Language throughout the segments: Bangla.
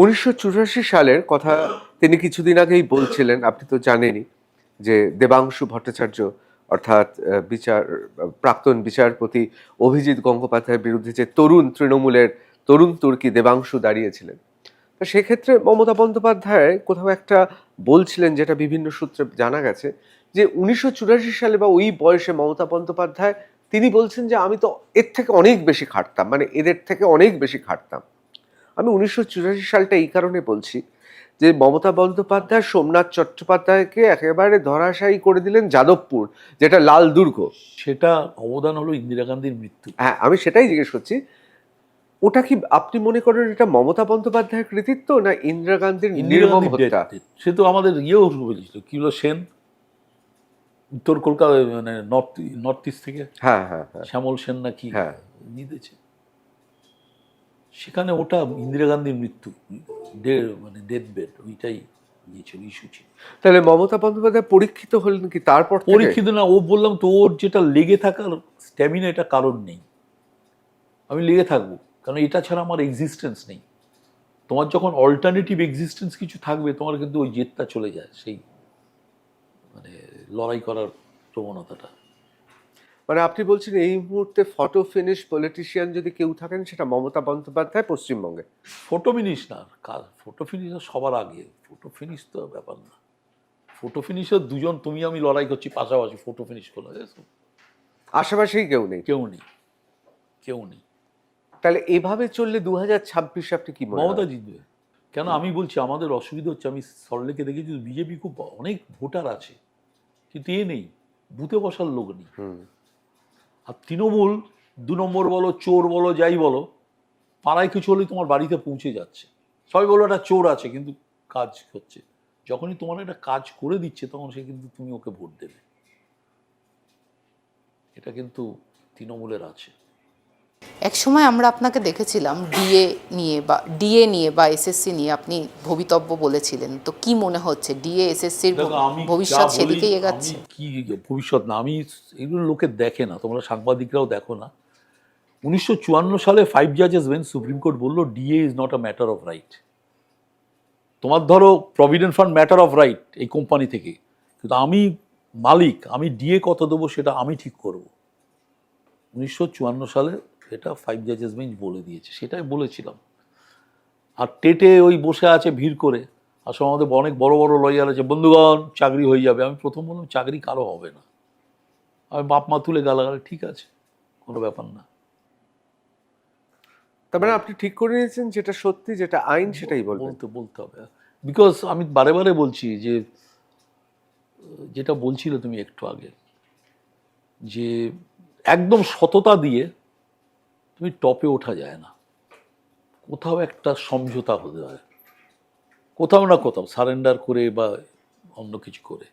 উনিশশো চুরাশি সালের কথা তিনি কিছুদিন আগেই বলছিলেন, আপনি তো জানেনই যে দেবাংশু ভট্টাচার্য অর্থাৎ বিচার, প্রাক্তন বিচারপতি অভিজিৎ গঙ্গোপাধ্যায়ের বিরুদ্ধে যে তরুণ তৃণমূলের তরুণ তুর্কি দেবাংশু দাঁড়িয়েছিলেন। তো সেক্ষেত্রে মমতা বন্দ্যোপাধ্যায় কোথাও একটা বলছিলেন, যেটা বিভিন্ন সূত্রে জানা গেছে, যে উনিশশো চুরাশি সালে বা ওই বয়সে মমতা বন্দ্যোপাধ্যায় তিনি বলছেন যে, আমি তো এর থেকে অনেক বেশি খাটতাম মানে এদের থেকে অনেক বেশি খাটতাম। আমি উনিশশো চুরাশি সালটা এই কারণে বলছি যে মমতা বন্দ্যোপাধ্যায় সোমনাথ চট্টোপাধ্যায়কে একেবারে ধরাশায়ী করে দিলেন যাদবপুর যেটা লাল দুর্গ। সেটা অবদান হলো ইন্দিরা গান্ধীর মৃত্যু। হ্যাঁ আমি সেটাই জিজ্ঞেস করছি। ওটা কি আপনি মনে করেন এটা মমতা বন্দ্যোপাধ্যায়ের কৃতিত্ব না ইন্দিরা গান্ধীর নির্মম হত্যা. সে তো আমাদের ইয়েও বলেছিল কি হলো সেন? উত্তর কলকাতা মানে নর্থ নর্থ ইস্ট থেকে? হ্যাঁ হ্যাঁ হ্যাঁ। শ্যামল সেন নাকি হ্যাঁ। নিতেছে? সেখানে ওটা ইন্দিরা গান্ধীর মৃত্যু মানে ডেথ বেড ওইটাই ইয়ে ছিল ইস্যু ছিল। তাহলে মমতা বন্দ্যোপাধ্যায় পরীক্ষিত হলেন কি তারপর পরীক্ষিত না ও বললাম তো ওর যেটা লেগে থাকার স্ট্যামিনা এটা কারণ নেই। আমি লেগে থাকব কারণ এটা ছাড়া আমার এক্সিস্টেন্স নেই। তোমার যখন অল্টারনেটিভ এক্সিস্টেন্স কিছু থাকবে তোমার কিন্তু ওই জেদটা চলে যায় সেই মানে লড়াই করার প্রবণতাটা। মানে আপনি বলছেন এই মুহূর্তে ফটো ফিনিশ পলিটিশিয়ান যদি কেউ থাকেন সেটা মমতা বন্দ্যোপাধ্যায় পশ্চিমবঙ্গে। ফটো ফিনিশ না ফটো ফিনিশ সবার আগে। ফটো ফিনিশ তো ব্যাপার না। ফটো ফিনিশের দুজন তুমি আমি লড়াই করছি পাশাপাশি ফটো ফিনিশ করল আশেপাশেই কেউ নেই। কেউ নেই। কেউ নেই। তাহলে এভাবে চললে দু হাজার ছাব্বিশে আপনি কি মমতা? জিতবে। কেন আমি বলছি আমাদের অসুবিধা হচ্ছে আমি সল্টলেকে দেখেছি বিজেপি খুব অনেক ভোটার আছে। কিন্তু এ নেই বুথে বসার লোক নেই। হুম। আর তৃণমূল দু নম্বর বলো, চোর বলো, যাই বলো, পাড়ায় কিছু হলেই তোমার বাড়িতে পৌঁছে যাচ্ছে। সবাই বলো একটা চোর আছে, কিন্তু কাজ হচ্ছে। যখনই তোমার একটা কাজ করে দিচ্ছে, তখন সে কিন্তু তুমি ওকে ভোট দেবে। এটা কিন্তু তৃণমূলের আছে। এক সময় আমরা আপনাকে দেখেছিলাম ডিএ নিয়ে বা ডিএ নিয়ে বা এসএসসি নিয়ে আপনি ভবিতব্য বলেছিলেন। তো কি মনে হচ্ছে? ডিএ এসএসসির ভবিষ্যৎ সেদিকেই এগাচ্ছে। কি ভবিষ্যৎ না আমি এগুলো লোকে দেখে না তোমরা সাংবাদিকরাও দেখো না। উনিশশো চুয়ান্ন সালে ফাইভ জাজেস ওয়েন সুপ্রিম কোর্ট বলল DA is not a matter of right তোমার ধরো provident fund matter of right এই কোম্পানি থেকে। কিন্তু আমি মালিক আমি ডিএ কত দেবো সেটা আমি ঠিক করব। উনিশশো চুয়ান্ন সালে এটা ফাইভ জাজেস বেঞ্চ বলে দিয়েছে সেটাই বলেছিলাম। আর টেটে ওই বসে আছে ভিড় করে আসলে আমাদের অনেক বড় বড় লয়ার আছে বন্ধুগণ চাকরি হয়ে যাবে। আমি প্রথম বললাম চাকরি কারও হবে না। আমি বাপ মা তুলে গালাগালি ঠিক আছে কোনো ব্যাপার না। তার মানে আপনি ঠিক করে নিয়েছেন যেটা সত্যি যেটা আইন সেটাই বলতে বলতে হবে। বিকজ আমি বারে বারে বলছি যে যেটা বলছিলে তুমি একটু আগে যে একদম সততা দিয়ে তুমি টপে ওঠা যায় না। কোথাও একটা সমঝোতা হতে হয়। কোথাও না কোথাও সারেন্ডার করে বা অন্য কিছু করে।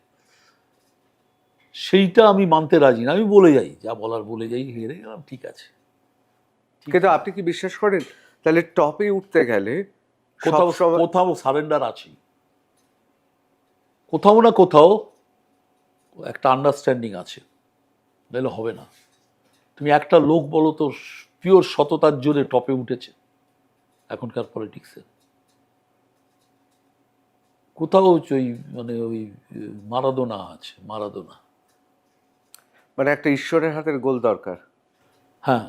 সেইটা আমি মানতে রাজি না। আমি বলে যাই যা বলার বলে যাই হেরে গেলাম ঠিক আছে। কিন্তু আপনি কি বিশ্বাস করেন? তাহলে টপে উঠতে গেলে কোথাও কোথাও সারেন্ডার আছে কোথাও না কোথাও একটা আন্ডারস্ট্যান্ডিং আছে। নাহলে হবে না। তুমি একটা লোক বলো তো পিওর সততার জোরে টপে উঠেছে এখনকার পলিটিক্সে কোথাও ওই মানে ওই মারাদোনা আছে মারাদোনা। মানে একটা ঈশ্বরের হাতের গোল দরকার। হ্যাঁ।